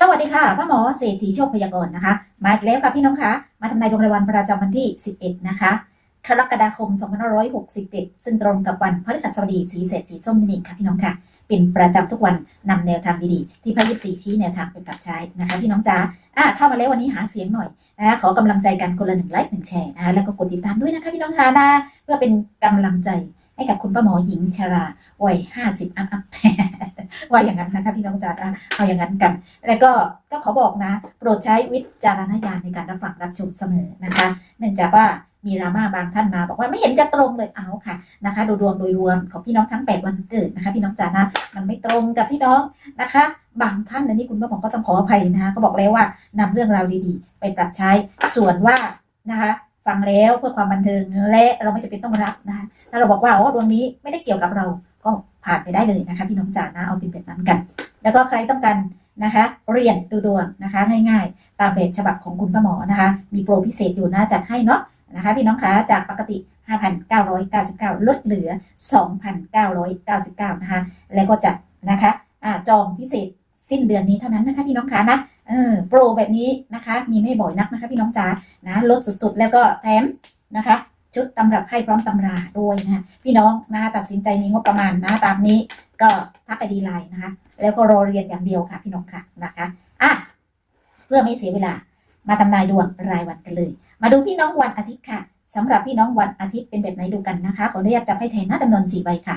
สวัสดีค่ะพ่อหมอเศรษฐีโชคพยากรณ์นะคะ มาอีกแล้วค่ะพี่น้องคะ มาทำนายดวงรายวันประจำวันที่ 11 นะคะกรกฎาคม 2567 ซึ่งตรงกับวันพฤหัสบดีสีเศรษฐีส้มนั่นค่ะพี่น้องค่ะ เป็นประจำทุกวันนำแนวทางดีๆ ที่พระยิบสีชี้แนวทางไปปรับใช้นะคะ พี่น้องจ๋าอะเข้ามาแล้ววันนี้หาเสียงหน่อยนะคะขอกำลังใจกันคนละหนึ่งไลค์หนึ่งแชร์นะคะแล้วก็กดติดตามด้วยนะคะพี่น้องค่ะนะเพื่อเป็นกำลังใจ ให้กับคุณป้าหมอหญิงชราวัย50อัพอัพว่าอย่างนั้นนะคะพี่น้องจ๋าอะเอาอย่างนั้นกัน แล้วก็ก็ขอบอกนะ โปรดใช้วิจารณญาณในการรับฟังรับชมเสมอนะคะ เนื่องจากว่ามีราม่าบางท่านมา บอกว่าไม่เห็นจะตรงเลยเอาค่ะนะคะดูดวงโดยรวมของพี่น้องทั้ง8วันเกิดนะคะ พี่น้องจ๋านะมันไม่ตรงกับพี่น้องนะคะ บางท่านนะนี่คุณป้าหมอก็ต้องขออภัยนะคะก็บอกแล้วว่านำเรื่องราวดีๆ ไปปรับใช้ส่วนว่านะคะ ฟังแล้วเพื่อความบันเทิงและเราไม่จำเป็นต้องรับนะคะถ้าเราบอกว่าอ๋อดวงนี้ไม่ได้เกี่ยวกับเราก็ผ่านไปได้เลยนะคะ พี่น้องจ๋านะเอาเป็นแบบนั้นกัน แล้วก็ใครต้องการนะคะ เรียนดูดวงนะคะ ง่าย ๆ ตามแบบฉบับของคุณป้าหมอนะคะ มีโปรพิเศษอยู่นะจัดให้เนาะนะคะ พี่น้องคะจากปกติ 5,999 ลดเหลือ 2,999 นะคะ แล้วก็จัดนะคะอ่าจองพิเศษสิ้นเดือนนี้เท่านั้นนะคะพี่น้องคะนะ โปรแบบนี้นะคะ มีไม่บ่อยนักนะคะพี่น้องจ๋านะลดสุดๆ แล้วก็แถมนะคะชุดตำรับให้พร้อมตำราด้วยนะคะพี่น้องนะคะตัดสินใจมีงบประมาณนะตามนี้ก็ทักไปดีไลน์นะคะ แล้วก็รอเรียนอย่างเดียวค่ะพี่น้องค่ะนะคะอะเพื่อไม่เสียเวลามาทำนายดวงรายวันกันเลย มาดูพี่น้องวันอาทิตย์ค่ะสำหรับพี่น้องวันอาทิตย์เป็นแบบไหนดูกันนะคะขออนุญาตจับให้แทนหน้าจำนวนสี่ใบค่ะ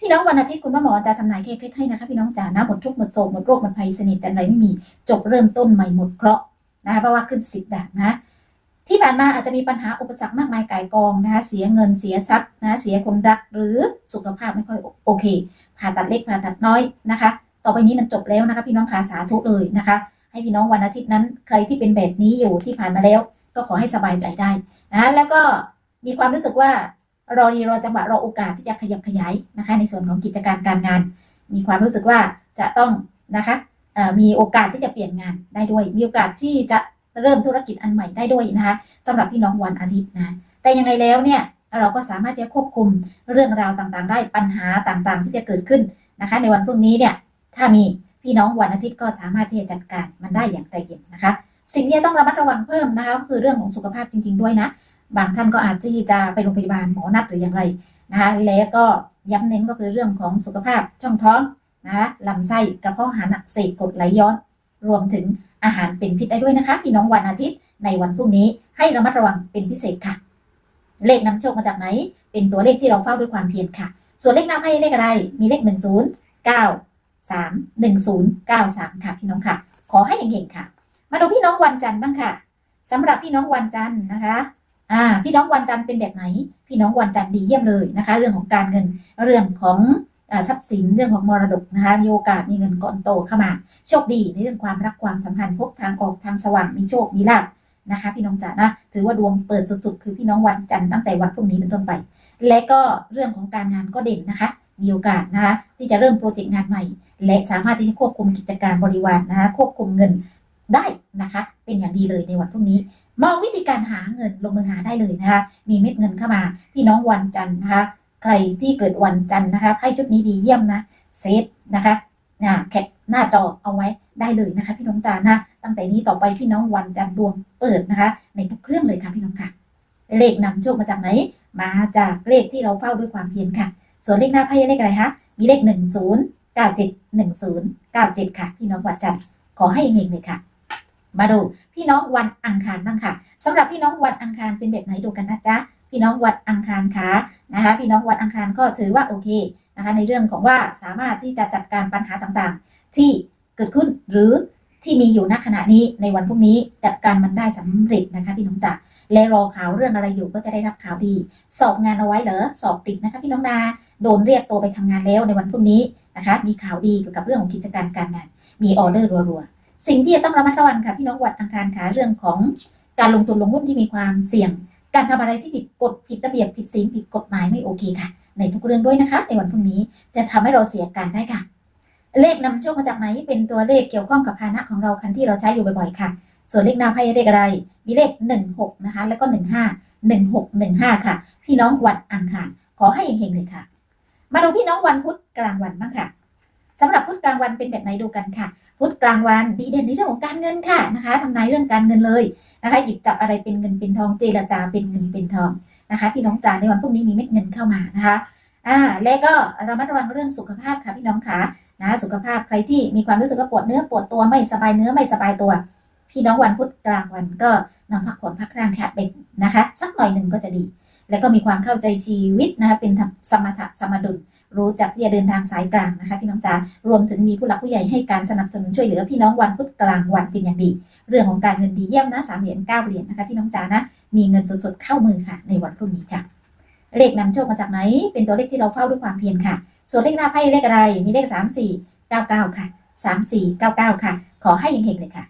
พี่น้องวันอาทิตย์คุณพ่อหมอจะทำนายแก้เคล็ดให้นะคะ พี่น้องจ๋านะหมดทุกข์หมดโศกหมดโรคหมดภัยสนิทกันไรไม่มีจบเริ่มต้นใหม่หมดเคราะห์นะคะเพราะว่าขึ้นสิบดาบนะ ที่ผ่านมาอาจจะมีปัญหาอุปสรรคมากมายก่ายกองนะคะเสียเงินเสียทรัพย์นะคะเสียคนรักหรือสุขภาพไม่ค่อยโอเคผ่าตัดเล็กผ่าตัดน้อยนะคะ ต่อไปนี้มันจบแล้วนะคะ พี่น้องขาสาธุเลยนะคะ ให้พี่น้องวันอาทิตย์นั้น ใครที่เป็นแบบนี้อยู่ที่ผ่านมาแล้ว ก็ขอให้สบายใจได้นะแล้วก็มีความรู้สึกว่า รอดีรอจังหวะรอโอกาสที่จะขยับขยายนะคะ ในส่วนของกิจการการงาน มีความรู้สึกว่าจะต้องนะคะมีโอกาสที่จะเปลี่ยนงานได้ด้วย มีโอกาสที่จะเริ่มธุรกิจอันใหม่ได้ด้วยนะคะสำหรับพี่น้องวันอาทิตย์นะแต่ยังไงแล้วเนี่ยเราก็สามารถจะควบคุมเรื่องราวต่างๆ ได้ปัญหาต่างๆ ที่จะเกิดขึ้นนะคะ ในวันพรุ่งนี้เนี่ยถ้ามีพี่น้องวันอาทิตย์ก็สามารถที่จะจัดการมันได้อย่างใจเย็นนะคะ สิ่งที่ต้องระมัดระวังเพิ่มนะคะก็คือเรื่องของสุขภาพจริง ๆด้วยนะ บางท่านก็อาจที่จะไปโรงพยาบาลหมอนัดหรืออย่างไรนะคะแล้วก็ย้ำเน้นก็คือเรื่องของสุขภาพช่องท้องนะคะลำไส้กระเพาะอาหารอักเสบกดไหลย้อน รวมถึงอาหารเป็นพิษได้ด้วยนะคะพี่น้องวันอาทิตย์ในวันพรุ่งนี้ให้ระมัดระวังเป็นพิเศษค่ะ เลขนำโชคมาจากไหน เป็นตัวเลขที่เราเฝ้าด้วยความเพียรค่ะ ส่วนเลขนำให้เลขอะไร มีเลขหนึ่งศูนย์เก้าสามหนึ่งศูนย์เก้าสามค่ะพี่น้องค่ะ ขอให้เก่งๆค่ะ มาดูพี่น้องวันจันทร์บ้างค่ะสำหรับพี่น้องวันจันทร์นะคะ อ่าพี่น้องวันจันทร์เป็นแบบไหน พี่น้องวันจันทร์ดีเยี่ยมเลยนะคะ เรื่องของการเงินเรื่องของอทรัพย์สินเรื่องของมรดกนะคะมีโอกาสมีเงินก้อนโตเข้ามา โชคดีในเรื่องความรักความสัมพันธ์พบทางออกทางสว่างมีโชคมีลาภนะคะ พี่น้องจ๋านะถือว่าดวงเปิดสุดๆ คือพี่น้องวันจันทร์ตั้งแต่วันพรุ่งนี้เป็นต้นไป และก็เรื่องของการงานก็เด่นนะคะ มีโอกาสนะคะที่จะเริ่มโปรเจกต์งานใหม่ และสามารถที่จะควบคุมกิจการบริวารนะคะควบคุมเงินได้นะคะ เป็นอย่างดีเลยในวันพรุ่งนี้ มองวิธีการหาเงินลงมือหาได้เลยนะคะ มีเม็ดเงินเข้ามา พี่น้องวันจันทร์นะคะ ใครที่เกิดวันจันทร์นะคะไพ่ชุดนี้ดีเยี่ยมนะเซฟนะคะนะแคปหน้าจอเอาไว้ได้เลยนะคะ พี่น้องจานะตั้งแต่นี้ต่อไปพี่น้องวันจันทร์ดวงเปิดนะคะ ในทุกเครื่องเลยค่ะพี่น้องค่ะ เลขนำโชคมาจากไหน มาจากเลขที่เราเฝ้าด้วยความเพียรค่ะ ส่วนเลขหน้าไพ่เลขอะไรคะมีเลขหนึ่งศูนย์เก้าเจ็ดหนึ่งศูนย์เก้าเจ็ดค่ะ พี่น้องวันจันทร์ขอให้เฮงเลยค่ะ มาดูพี่น้องวันอังคารบ้างค่ะสำหรับพี่น้องวันอังคารเป็นแบบไหนดูกันนะจ๊ะพี่น้องวันอังคารคะนะคะ พี่น้องวันอังคารก็ถือว่าโอเคนะคะ ในเรื่องของว่าสามารถที่จะจัดการปัญหาต่างๆ ที่เกิดขึ้นหรือที่มีอยู่ณขณะนี้ในวันพรุ่งนี้จัดการมันได้สำเร็จนะคะ พี่น้องจ๋าและรอข่าวเรื่องอะไรอยู่ก็จะได้รับข่าวดี สอบงานเอาไว้เหรอสอบติดนะคะ พี่น้องนาโดนเรียกตัวไปทำงานแล้วในวันพรุ่งนี้นะคะ มีข่าวดีเกี่ยวกับเรื่องของกิจการการงาน มีออเดอร์รัวๆ สิ่งที่จะต้องระมัดระวังค่ะพี่น้องวันอังคารค่ะเรื่องของการลงทุนลงหุ้นที่มีความเสี่ยง การทำอะไรที่ผิดกฎผิดระเบียบผิดศีลผิดกฎหมายไม่โอเคค่ะ ในทุกเรื่องด้วยนะคะ ในวันพรุ่งนี้จะทำให้เราเสียการได้ค่ะ เลขนำโชคมาจากไหนเป็นตัวเลขเกี่ยวข้องกับพาหนะของเราคันที่เราใช้อยู่บ่อยๆค่ะ ส่วนเลขหน้าไพ่เลขอะไร มีเลขหนึ่งหกนะคะ แล้วก็หนึ่งห้าหนึ่งหกหนึ่งห้าค่ะ พี่น้องวันอังคารขอให้เฮงๆเลยค่ะ มาดูพี่น้องวันพุธกลางวันบ้างค่ะ สำหรับพุธกลางวันเป็นแบบไหนดูกันค่ะ พุธกลางวันดีเด่นในเรื่องของการเงินค่ะนะคะทำนายเรื่องการเงินเลยนะคะ หยิบจับอะไรเป็นเงินเป็นทองเจรจาเป็นเงินเป็นทองนะคะ พี่น้องจ๋าในวันพรุ่งนี้มีเม็ดเงินเข้ามานะคะอ่าและก็ระมัดระวังเรื่องสุขภาพค่ะพี่น้องขานะสุขภาพใครที่มีความรู้สึกว่าปวดเนื้อปวดตัวไม่สบายเนื้อไม่สบายตัว พี่น้องวันพุธกลางวันก็นอนพักผ่อนพักร่างชาติเป็นนะคะ สักหน่อยหนึ่งก็จะดี แล้วก็มีความเข้าใจชีวิตนะคะเป็นสมถะสมดุลรู้จักที่จะเดินทางสายกลางนะคะพี่น้องจ๋ารวมถึงมีผู้หลักผู้ใหญ่ให้การสนับสนุนช่วยเหลือพี่น้องวันพุธกลางวันเป็นอย่างดี เรื่องของการเงินดีเยี่ยมนะสามเหรียญเก้าเหรียญนะคะพี่น้องจ๋านะมีเงินสดๆเข้ามือค่ะ ในวันพรุ่งนี้ค่ะ เลขนำโชคมาจากไหน เป็นตัวเลขที่เราเฝ้าด้วยความเพียรค่ะ ส่วนเลขหน้าไพ่เลขอะไรมีเลขสามสี่เก้าเก้าค่ะสามสี่เก้าเก้าค่ะ ขอให้เฮงๆเลยค่ะ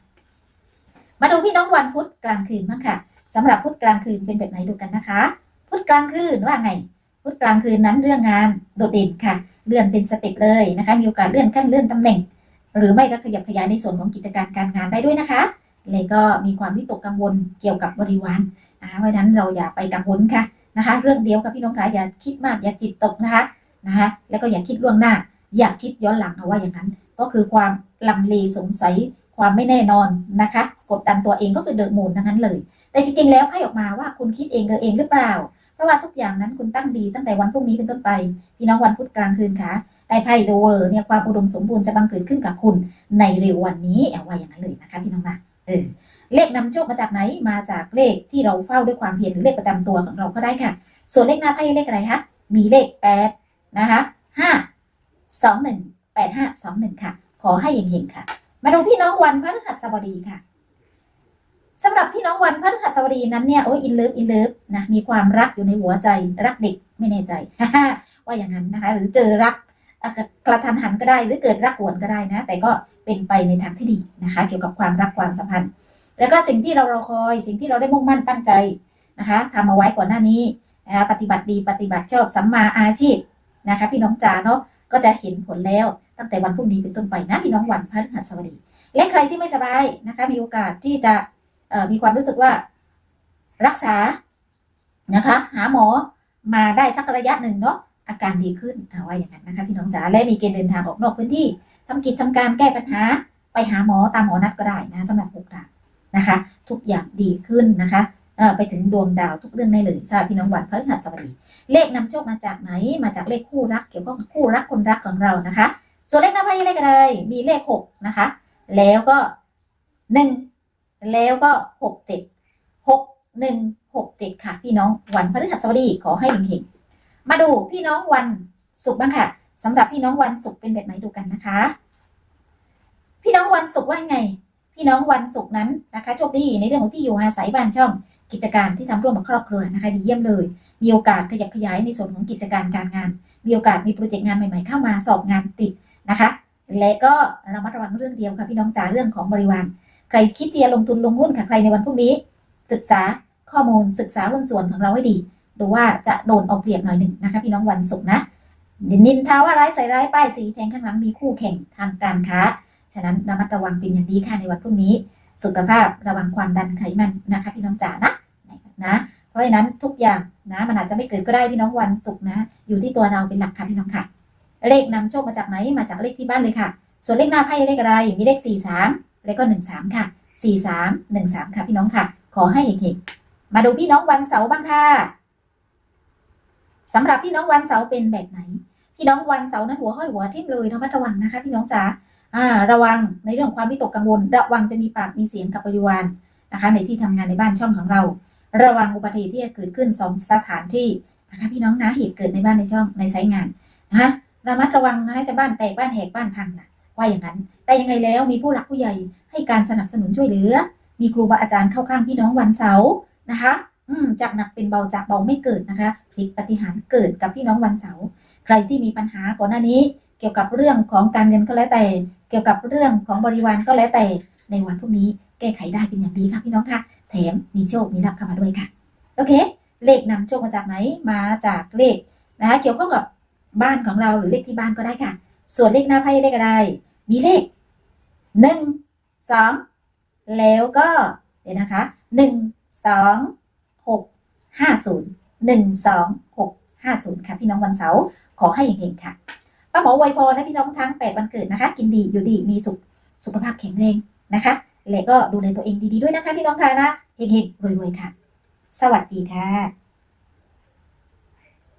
มาดูพี่น้องวันพุธกลางคืนบ้างค่ะสำหรับพุธกลางคืนเป็นแบบไหนดูกันนะคะ พุธกลางคืนว่าไงพุธกลางคืนนั้นเรื่องงานโดดเด่นค่ะ เลื่อนเป็นสเต็ปเลยนะคะ มีโอกาสเลื่อนขั้นเลื่อนตำแหน่ง หรือไม่ก็ขยับขยายในส่วนของกิจการการงานได้ด้วยนะคะ เลยก็มีความวิตกกังวลเกี่ยวกับบริวารนะคะเพราะนั้นเราอย่าไปกังวลค่ะนะคะ เรื่องเดียวกับพี่น้องคะอย่าคิดมากอย่าจิตตกนะคะนะคะ แล้วก็อย่าคิดล่วงหน้า อย่าคิดย้อนหลังเอาว่าอย่างนั้น ก็คือความลังเลสงสัยความไม่แน่นอนนะคะ กดดันตัวเองก็คือเดอะมูนทั้งนั้นเลย แต่จริงๆแล้วไพ่ออกมาว่าคุณคิดเองเออเองหรือเปล่า ราะว่าทุกอย่างนั้นคุณตั้งดีตั้งแต่วันพรุ่งนี้เป็นต้นไปพี่น้องวันพุธกลางคืนค่ะได้ไพ่เดเวอร์เนี่ยความอุดมสมบูรณ์จะบังเกิดขึ้นกับคุณในเร็ววันนี้เอาว่าอย่างนั้นเลยนะคะพี่น้องนะเออเลขนำโชคมาจากไหนมาจากเลขที่เราเฝ้าด้วยความเพียรหรือเลขประจำตัวของเราก็ได้ค่ะ ส่วนเลขหน้าไพ่เลขอะไรคะมีเลขแปดนะคะห้าสองหนึ่งแปดห้าสองหนึ่งค่ะ ขอให้เฮงๆค่ะ มาดูพี่น้องวันพฤหัสบดีค่ะ สำหรับพี่น้องวันพฤหัสบดีนั้นเนี่ยโอ้ยอินเลิฟอินเลิฟนะมีความรักอยู่ในหัวใจรักเด็กไม่แน่ใจ ว่าอย่างนั้นนะคะ หรือเจอรักกระทันหันก็ได้หรือเกิดรักหวนก็ได้นะ แต่ก็เป็นไปในทางที่ดีนะคะ เกี่ยวกับความรักความสัมพันธ์ แล้วก็สิ่งที่เรารอคอย สิ่งที่เราได้มุ่งมั่นตั้งใจนะคะทำเอาไว้ก่อนหน้านี้นะคะปฏิบัติดีปฏิบัติชอบสัมมาอาชีพนะคะ พี่น้องจ๋าเนาะก็จะเห็นผลแล้วตั้งแต่วันพรุ่งนี้เป็นต้นไปนะพี่น้องวันพฤหัสบดี และใครที่ไม่สบายนะคะ มีโอกาสที่จะ มีความรู้สึกว่า รักษานะคะ หาหมอมาได้สักระยะหนึ่งเนาะอาการดีขึ้นเอาไว้อย่างนั้นนะคะ พี่น้องจ๋าและมีเกณฑ์เดินทางออกนอกพื้นที่ทำกิจทำการแก้ปัญหา ไปหาหมอตามหมอนัดก็ได้นะสำหรับหกดาวนะคะ ทุกอย่างดีขึ้นนะคะไปถึงดวงดาวทุกเรื่องได้เลยสำหรับพี่น้องวันพฤหัสบดี เลขนำโชคมาจากไหน มาจากเลขคู่รัก เกี่ยวกับคู่รักคนรักของเรานะคะ ส่วนเลขหน้าไพ่เลขอะไรมีเลขหกนะคะ แล้วก็หนึ่ง แล้วก็หกเจ็ดหกหนึ่งหกเจ็ดค่ะ พี่น้องวันพฤหัสบดีขอให้เฮงๆมาดูพี่น้องวันศุกร์บ้างค่ะสำหรับพี่น้องวันศุกร์เป็นแบบไหนดูกันนะคะ พี่น้องวันศุกร์ว่าไง พี่น้องวันศุกร์นั้นนะคะโชคดีในเรื่องของที่อยู่อาศัยบ้านช่องกิจการที่ทำร่วมกับครอบครัวนะคะดีเยี่ยมเลย มีโอกาสขยับขยายในส่วนของกิจการการงาน มีโอกาสมีโปรเจกต์งานใหม่ๆเข้ามาสอบงานติดนะคะ และก็ระมัดระวังเรื่องเดียวค่ะพี่น้องจ๋าเรื่องของบริวาร ใครคิดจะลงทุนลงหุ้นค่ะใครในวันพรุ่งนี้ ศึกษาข้อมูลศึกษาหุ้นส่วนของเราให้ดี ดูว่าจะโดนเอาเปรียบหน่อยหนึ่งนะคะพี่น้องวันศุกร์นะนินทาว่าร้ายใส่ร้ายป้ายสีแทงข้างหลังมีคู่แข่งทางการค้า ฉะนั้นระมัดระวังเป็นอย่างดีค่ะในวันพรุ่งนี้ สุขภาพระวังความดันไขมันนะคะพี่น้องจ๋านะนะเพราะฉะนั้นทุกอย่างนะมันอาจจะไม่เกิดก็ได้พี่น้องวันศุกร์นะ อยู่ที่ตัวเราเป็นหลักค่ะพี่น้องค่ะ เลขนำโชคมาจากไหนมาจากเลขที่บ้านเลยค่ะ ส่วนเลขหน้าไพ่เลขอะไรมีเลขสี่สาม แล้วก็หนึ่งสามค่ะสี่สามหนึ่งสามค่ะพี่น้องค่ะ ขอให้เฮงๆมาดูพี่น้องวันเสาร์บ้างค่ะสำหรับพี่น้องวันเสาร์เป็นแบบไหน พี่น้องวันเสาร์นั้นหัวห้อยหัวทิ่มเลยระมัดระวังนะคะ พี่น้องจ๋าอ่า ระวังในเรื่องความวิตกกังวล ระวังจะมีปากมีเสียงกับบริวารนะคะ ในที่ทำงานในบ้านช่องของเรา ระวังอุบัติเหตุที่จะเกิดขึ้นสองสถานที่นะคะพี่น้องนะเหตุเกิดในบ้านในช่องในไซต์งานนะคะระมัดระวังนะจะบ้านแตกบ้านแหกบ้านพังนะ ว่าอย่างนั้น แต่ยังไงแล้วมีผู้หลักผู้ใหญ่ให้การสนับสนุนช่วยเหลือ มีครูบาอาจารย์เข้าข้างพี่น้องวันเสาร์นะคะอืมจากหนักเป็นเบาจากเบาไม่เกิดนะคะพลิกปฏิหารเกิดกับพี่น้องวันเสาร์ใครที่มีปัญหาก่อนหน้านี้ เกี่ยวกับเรื่องของการเงินก็แล้วแต่ เกี่ยวกับเรื่องของบริวารก็แล้วแต่ ในวันพรุ่งนี้แก้ไขได้เป็นอย่างดีค่ะพี่น้องค่ะ แถมมีโชค มีลาภเข้ามาด้วยค่ะ โอเค เลขนำโชคมาจากไหน มาจากเลขนะคะ เกี่ยวข้องกับบ้านของเราหรือเลขที่บ้านก็ได้ค่ะ ส่วนเลขหน้าไพ่เลขอะไร มีเลขหนึ่งสองแล้วก็เดี๋ยวนะคะหนึ่งสองหกห้าศูนย์หนึ่งสองหกห้าศูนย์ค่ะ พี่น้องวันเสาร์ขอให้เฮงๆค่ะป้าหมอไวยพรนะพี่น้องทั้งแปดวันเกิดนะคะ กินดีอยู่ดีมีสุขสุขภาพแข็งแรงนะคะและก็ดูแลตัวเองดีๆด้วยนะคะ พี่น้องค่ะนะเฮงๆรวยๆค่ะ สวัสดีค่ะ